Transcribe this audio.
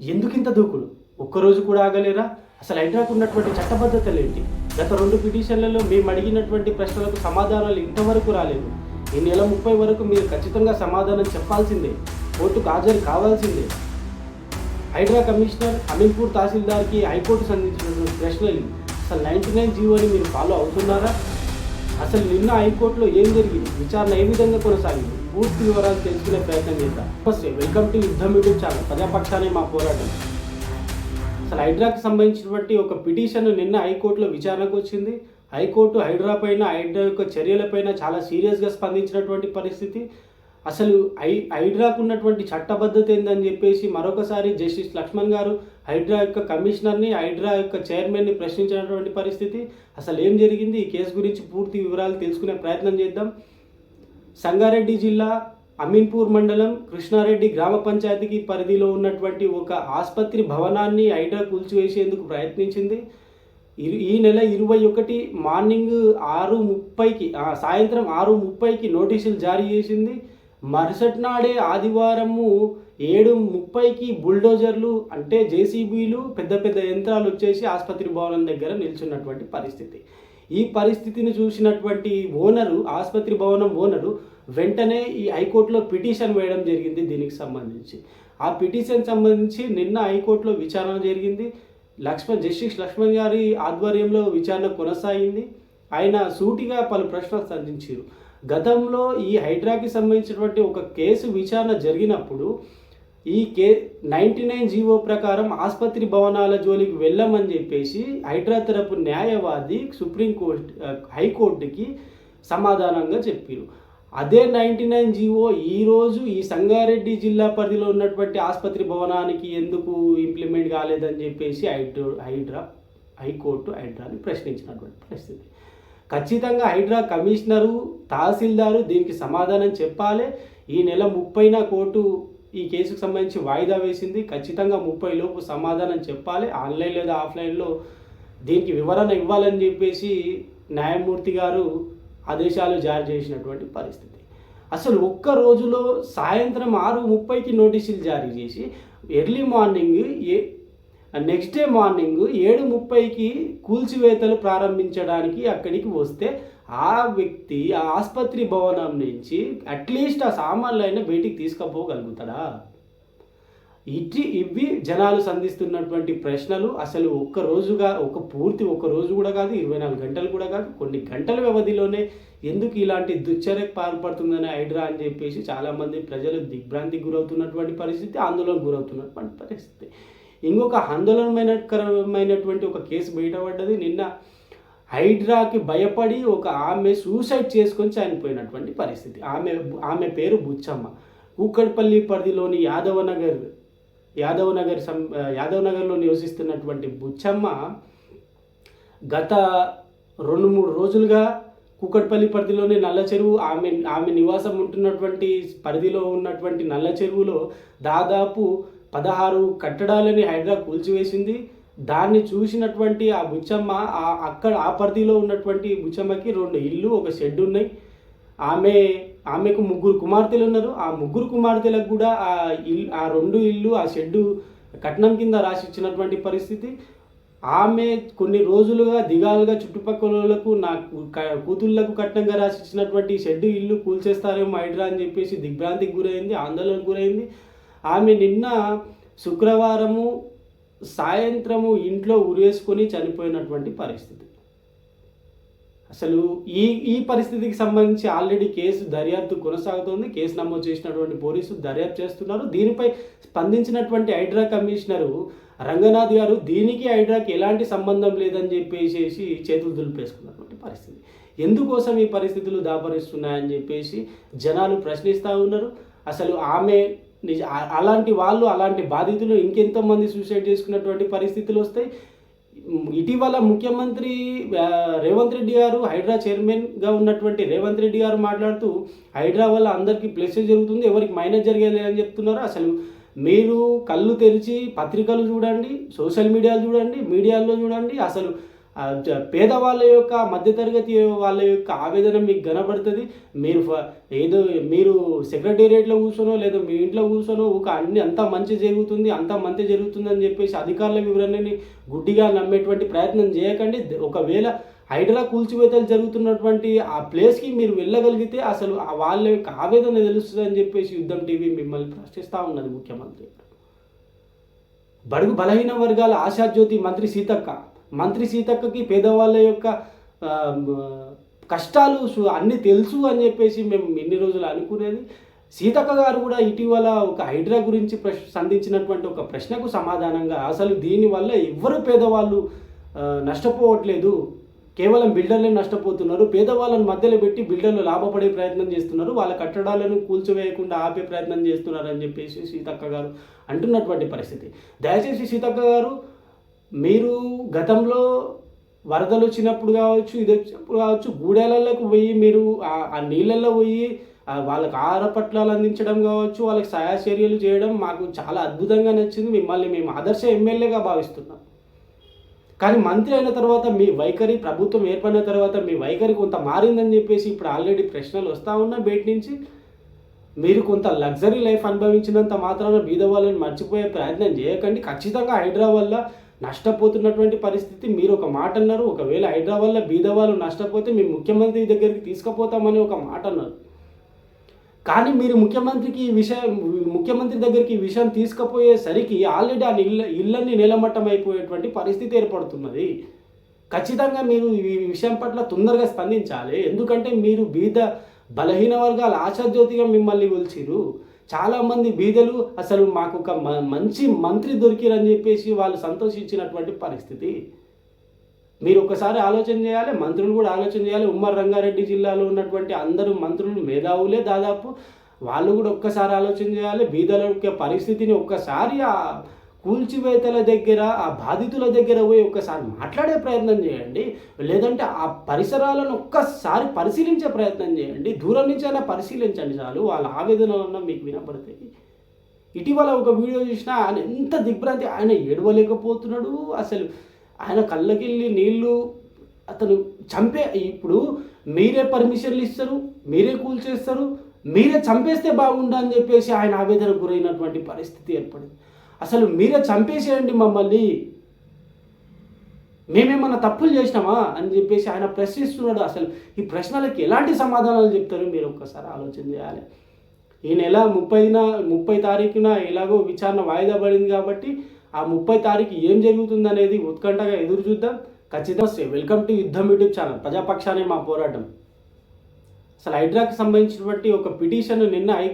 ఎందుకింత దూకుడు ఒక్కరోజు కూడా ఆగలేరా? అసలు హైడ్రాకు ఉన్నటువంటి చట్టబద్ధతలు ఏంటి? గత రెండు పిటిషన్లలో మేము అడిగినటువంటి ప్రశ్నలకు సమాధానాలు ఇంతవరకు రాలేదు. ఈ నెల ముప్పై వరకు మీరు ఖచ్చితంగా సమాధానం చెప్పాల్సిందే. కోర్టుకు హాజరు కావాల్సిందే. హైడ్రా కమిషనర్ అమీన్పూర్ తహసీల్దార్కి హైకోర్టు సంధించినటువంటి ప్రశ్నలు అసలు నైంటీ నైన్ జీవోని మీరు ఫాలో అవుతున్నారా? అసలు నిన్న హైకోర్టులో ఏం జరిగింది? విచారణ ఏ విధంగా కొనసాగింది? పూర్తి వివరాలు తెలుసుకునే ప్రయత్నం చేద్దాం. First welcome to Yuddham YouTube channel ప్రజాపక్షానే మా పోరాటం. అసలు హైడ్రాకి సంబంధించినటువంటి ఒక పిటిషన్ నిన్న హైకోర్టులో విచారణకు వచ్చింది. హైకోర్టు హైడ్రా పైన హైడ్రా యొక్క చర్యలపైన చాలా సీరియస్గా స్పందించినటువంటి పరిస్థితి. అసలు హై హైడ్రాకు ఉన్నటువంటి చట్టబద్ధత ఏందని చెప్పేసి మరొకసారి జస్టిస్ లక్ష్మణ్ గారు హైడ్రా యొక్క కమిషనర్ని హైడ్రా యొక్క చైర్మన్ని ప్రశ్నించినటువంటి పరిస్థితి. అసలు ఏం జరిగింది? ఈ కేసు గురించి పూర్తి వివరాలు తెలుసుకునే ప్రయత్నం చేద్దాం. సంగారెడ్డి జిల్లా అమీన్పూర్ మండలం కృష్ణారెడ్డి గ్రామ పంచాయతీకి పరిధిలో ఉన్నటువంటి ఒక ఆసుపత్రి భవనాన్ని హైడ్రా కూల్చివేసేందుకు ప్రయత్నించింది. ఈ నెల ఇరవై ఒకటి మార్నింగ్ ఆరు ముప్పైకి ఆ, సాయంత్రం ఆరు ముప్పైకి నోటీసులు జారీ చేసింది. మరుసటి నాడే ఆదివారము ఏడు ముప్పైకి బుల్డోజర్లు అంటే జేసీబీలు పెద్ద పెద్ద యంత్రాలు వచ్చేసి ఆసుపత్రి భవనం దగ్గర నిల్చున్నటువంటి పరిస్థితి. ఈ పరిస్థితిని చూసినటువంటి ఓనరు ఆసుపత్రి భవనం ఓనరు వెంటనే ఈ హైకోర్టులో పిటిషన్ వేయడం జరిగింది దీనికి సంబంధించి. ఆ పిటిషన్ సంబంధించి నిన్న హైకోర్టులో విచారణ జరిగింది. లక్ష్మణ్ జస్టిస్ లక్ష్మణ్ గారి ఆధ్వర్యంలో విచారణ కొనసాగింది. ఆయన సూటిగా పలు ప్రశ్నలు సంధించారు. గతంలో ఈ హైడ్రాకి సంబంధించినటువంటి ఒక కేసు విచారణ జరిగినప్పుడు ఈ కే నైంటీ నైన్ జీవో ప్రకారం ఆసుపత్రి భవనాల జోలికి వెళ్ళమని చెప్పేసి హైడ్రా తరపు న్యాయవాది సుప్రీంకోర్టు హైకోర్టుకి సమాధానంగా చెప్పారు. అదే నైంటీ నైన్ జీవో ఈరోజు ఈ సంగారెడ్డి జిల్లా పరిధిలో ఉన్నటువంటి ఆసుపత్రి భవనానికి ఎందుకు ఇంప్లిమెంట్ కాలేదని చెప్పేసి హైడ్రో హైడ్రా హైకోర్టు హైడ్రాని ప్రశ్నించినటువంటి పరిస్థితి. ఖచ్చితంగా హైడ్రా కమిషనరు తహసీల్దారు దీనికి సమాధానం చెప్పాలి. ఈ నెల ముప్పైన కోర్టు ఈ కేసుకు సంబంధించి వాయిదా వేసింది. ఖచ్చితంగా ముప్పై లోపు సమాధానం చెప్పాలి. ఆన్లైన్ లేదా ఆఫ్లైన్లో దీనికి వివరణ ఇవ్వాలని చెప్పేసి న్యాయమూర్తి గారు ఆదేశాలు జారీ చేసినటువంటి పరిస్థితి. అసలు ఒక్క రోజులో సాయంత్రం ఆరు ముప్పైకి నోటీసులు జారీ చేసి early morning a next day morning ఏడు ముప్పైకి కూల్చివేతలు ప్రారంభించడానికి అక్కడికి వస్తే ఆ వ్యక్తి ఆ ఆసుపత్రి భవనం నుంచి అట్లీస్ట్ ఆ సామాన్లు అయినా బయటికి తీసుకుపోగలుగుతాడా? ఇట్టి ఇవి జనాలు సంధిస్తున్నటువంటి ప్రశ్నలు అసలు ఒక్క రోజుగా ఒక పూర్తి ఒక రోజు కూడా కాదు ఇరవై నాలుగు గంటలు కూడా కాదు కొన్ని గంటల వ్యవధిలోనే ఎందుకు ఇలాంటి దుశ్చర్యకు పాల్పడుతుందని హైడ్రా అని చెప్పేసి చాలామంది ప్రజలు దిగ్భ్రాంతికి గురవుతున్నటువంటి పరిస్థితి ఆందోళన గురవుతున్నటువంటి పరిస్థితి. ఇంకొక ఆందోళనమైనకరమైనటువంటి ఒక కేసు బయటపడ్డది. నిన్న హైడ్రాకి భయపడి ఒక ఆమె సూసైడ్ చేసుకొని చనిపోయినటువంటి పరిస్థితి. ఆమె ఆమె పేరు బుచ్చమ్మ. కూకట్పల్లి పరిధిలోని యాదవ నగర్ యాదవ్ నగర్ సం యాదవ్ నగర్లో నివసిస్తున్నటువంటి బుచ్చమ్మ గత రెండు మూడు రోజులుగా కూకట్పల్లి పరిధిలోని నల్ల చెరువు ఆమె ఆమె నివాసం ఉంటున్నటువంటి పరిధిలో ఉన్నటువంటి నల్ల చెరువులో దాదాపు పదహారు కట్టడాలని హైడ్రా కూల్చివేసింది. దాన్ని చూసినటువంటి ఆ బుచ్చమ్మ ఆ అక్కడ ఆ పరిధిలో ఉన్నటువంటి బుచ్చమ్మకి రెండు ఇల్లు ఒక షెడ్ ఉన్నాయి. ఆమె ఆమెకు ముగ్గురు కుమార్తెలు ఉన్నారు. ఆ ముగ్గురు కుమార్తెలకు కూడా ఆ ఇల్లు ఆ రెండు ఇల్లు ఆ షెడ్డు కట్నం కింద రాసి ఇచ్చినటువంటి పరిస్థితి. ఆమె కొన్ని రోజులుగా దిగాలుగా చుట్టుపక్కలకు నా కూతుళ్ళకు కట్నంగా రాసి ఇచ్చినటువంటి షెడ్డు ఇల్లు కూల్చేస్తారేమో హైడ్రా అని చెప్పేసి దిగ్భ్రాంతికి గురైంది ఆందోళనకు గురైంది. ఆమె నిన్న శుక్రవారము సాయంత్రము ఇంట్లో ఉరేసుకొని చనిపోయినటువంటి పరిస్థితి. అసలు ఈ ఈ పరిస్థితికి సంబంధించి ఆల్రెడీ కేసు దర్యాప్తు కొనసాగుతోంది. కేసు నమోదు చేసినటువంటి పోలీసులు దర్యాప్తు చేస్తున్నారు. దీనిపై స్పందించినటువంటి హైడ్రా కమిషనరు రంగనాథ్ గారు దీనికి హైడ్రాకి ఎలాంటి సంబంధం లేదని చెప్పేసి చేతులు దులిపేసుకున్నటువంటి పరిస్థితి. ఎందుకోసం ఈ పరిస్థితులు దాపరిస్తున్నాయని చెప్పేసి జనాలు ప్రశ్నిస్తూ ఉన్నారు. అసలు ఆమె నిజ అలాంటి వాళ్ళు అలాంటి బాధితులు ఇంకెంతమంది సూసైడ్ చేసుకున్నటువంటి పరిస్థితులు వస్తాయి. ఇటీవల ముఖ్యమంత్రి రేవంత్ రెడ్డి గారు హైడ్రా చైర్మన్గా ఉన్నటువంటి రేవంత్ రెడ్డి గారు మాట్లాడుతూ హైడ్రా వల్ల అందరికీ ప్లస్ జరుగుతుంది ఎవరికి మైనస్ జరిగేది అని చెప్తున్నారు. అసలు మీరు కళ్ళు తెరిచి పత్రికలు చూడండి సోషల్ మీడియాలు చూడండి మీడియాల్లో చూడండి అసలు పేదవాళ్ళ యొక్క మధ్యతరగతి వాళ్ళ యొక్క ఆవేదన మీకు కనబడుతుంది. మీరు ఏదో మీరు సెక్రటేరియట్లో కూర్చోనో లేదా మీ ఇంట్లో కూర్చోనో ఒక అన్ని అంత మంచి జరుగుతుంది అంత మంచి జరుగుతుంది అని చెప్పేసి అధికారుల వివరణని గుడ్డిగా నమ్మేటువంటి ప్రయత్నం చేయకండి. ఒకవేళ హైడ్రా కూల్చివేతలు జరుగుతున్నటువంటి ఆ ప్లేస్కి మీరు వెళ్ళగలిగితే అసలు వాళ్ళ యొక్క ఆవేదన తెలుస్తుంది అని చెప్పేసి యుద్ధం టీవీ మిమ్మల్ని ప్రశ్నిస్తూ ఉన్నది ముఖ్యమంత్రి బడుగు బలహీన వర్గాల ఆశాజ్యోతి మంత్రి సీతక్క. మంత్రి సీతక్కకి పేదవాళ్ళ యొక్క కష్టాలు అన్నీ తెలుసు అని చెప్పేసి మేము ఎన్ని రోజులు అనుకునేది. సీతక్క గారు కూడా ఇటీవల ఒక హైడ్రా గురించి ప్రశ్న సంధించినటువంటి ఒక ప్రశ్నకు సమాధానంగా అసలు దీనివల్ల ఎవ్వరు పేదవాళ్ళు నష్టపోవట్లేదు. కేవలం బిల్డర్లే నష్టపోతున్నారు. పేదవాళ్ళని మధ్యలో పెట్టి బిల్డర్లు లాభపడే ప్రయత్నం చేస్తున్నారు. వాళ్ళ కట్టడాలను కూల్చివేయకుండా ఆపే ప్రయత్నం చేస్తున్నారు అని చెప్పేసి సీతక్క గారు అంటున్నటువంటి పరిస్థితి. దయచేసి సీతక్క గారు మీరు గతంలో వరదలు వచ్చినప్పుడు కావచ్చు ఇది వచ్చినప్పుడు కావచ్చు గూడెలలోకి పోయి మీరు ఆ- నీళ్ళల్లో పోయి వాళ్ళకి ఆహార పట్లాలు అందించడం కావచ్చు వాళ్ళకి సహాయ చర్యలు చేయడం మాకు చాలా అద్భుతంగా నచ్చింది. మిమ్మల్ని మేము ఆదర్శ ఎమ్మెల్యేగా భావిస్తున్నాం. కానీ మంత్రి అయిన తర్వాత మీ వైఖరి ప్రభుత్వం ఏర్పడిన తర్వాత మీ వైఖరి కొంత మారిందని చెప్పేసి ఇప్పుడు ఆల్రెడీ ప్రశ్నలు వస్తూ ఉన్నాయి బయట నుంచి. మీరు కొంత లగ్జరీ లైఫ్ అనుభవించినంత మాత్రాన బీద వాళ్ళని మర్చిపోయే ప్రయత్నం చేయకండి. ఖచ్చితంగా హైదరాబాద్లో వల్ల నష్టపోతున్నటువంటి పరిస్థితి మీరు ఒక మాట అన్నారు ఒకవేళ హైదరాబాద్లో బీదవాళ్ళు నష్టపోతే మీ ముఖ్యమంత్రి దగ్గరికి తీసుకుపోతామని ఒక మాట అన్నారు. కానీ మీరు ముఖ్యమంత్రికి ఈ విషయం ముఖ్యమంత్రి దగ్గరికి ఈ విషయం తీసుకుపోయేసరికి ఆల్రెడీ ఆ ఇళ్ళ ఇళ్ళని నిలమట్టం అయిపోయేటువంటి పరిస్థితి ఏర్పడుతున్నది. ఖచ్చితంగా మీరు ఈ విషయం పట్ల తొందరగా స్పందించాలి. ఎందుకంటే మీరు బీద బలహీన వర్గాల ఆశాజ్యోతిగా మిమ్మల్ని కొలిచిరు చాలామంది బీదలు అసలు మాకు ఒక మ- మంచి మంత్రి దొరికిరని చెప్పేసి వాళ్ళు సంతోషించినటువంటి పరిస్థితి. మీరు ఒకసారి ఆలోచన చేయాలి మంత్రులు కూడా ఆలోచన చేయాలి. ఉమ్మడి రంగారెడ్డి జిల్లాలో ఉన్నటువంటి అందరూ మంత్రులు మేధావులే దాదాపు. వాళ్ళు కూడా ఒక్కసారి ఆలోచన చేయాలి బీదల యొక్క పరిస్థితిని ఒక్కసారి కూల్చివేతల దగ్గర ఆ బాధితుల దగ్గర పోయి ఒక్కసారి మాట్లాడే ప్రయత్నం చేయండి. లేదంటే ఆ పరిసరాలను ఒక్కసారి పరిశీలించే ప్రయత్నం చేయండి. దూరం నుంచి అయినా పరిశీలించండి చాలు. వాళ్ళ ఆవేదనలన్నా మీకు వినపడతాయి. ఇటీవల ఒక వీడియో చూసినా ఆయన ఎంత దిగ్భ్రాంతి ఆయన ఏడవలేకపోతున్నాడు. అసలు ఆయన కళ్ళకెళ్ళి నీళ్ళు అతను చంపే ఇప్పుడు మీరే పర్మిషన్లు ఇస్తారు మీరే కూల్చేస్తారు మీరే చంపేస్తే బాగుండు అని చెప్పేసి ఆయన ఆవేదనకు గురైనటువంటి పరిస్థితి ఏర్పడింది. అసలు మీరే చంపేసేయండి మమ్మల్ని. మేమేమన్నా తప్పులు చేసినామా? అని చెప్పేసి ఆయన ప్రశ్నిస్తున్నాడు అసలు. ఈ ప్రశ్నలకి ఎలాంటి సమాధానాలు చెప్తారో? మీరు ఒక్కసారి ఆలోచన చేయాలి. ఈ నెల ముప్పైన ముప్పై తారీఖున ఎలాగో విచారణ వాయిదా పడింది కాబట్టి ఆ ముప్పై తారీఖు ఏం జరుగుతుంది అనేది ఉత్కంఠగా ఎదురు చూద్దాం. ఖచ్చితంగా welcome to Yuddham YouTube channel. ప్రజాపక్షానే మా పోరాటం. అసలు హైడ్రాకి సంబంధించినటువంటి ఒక పిటిషన్ నిన్న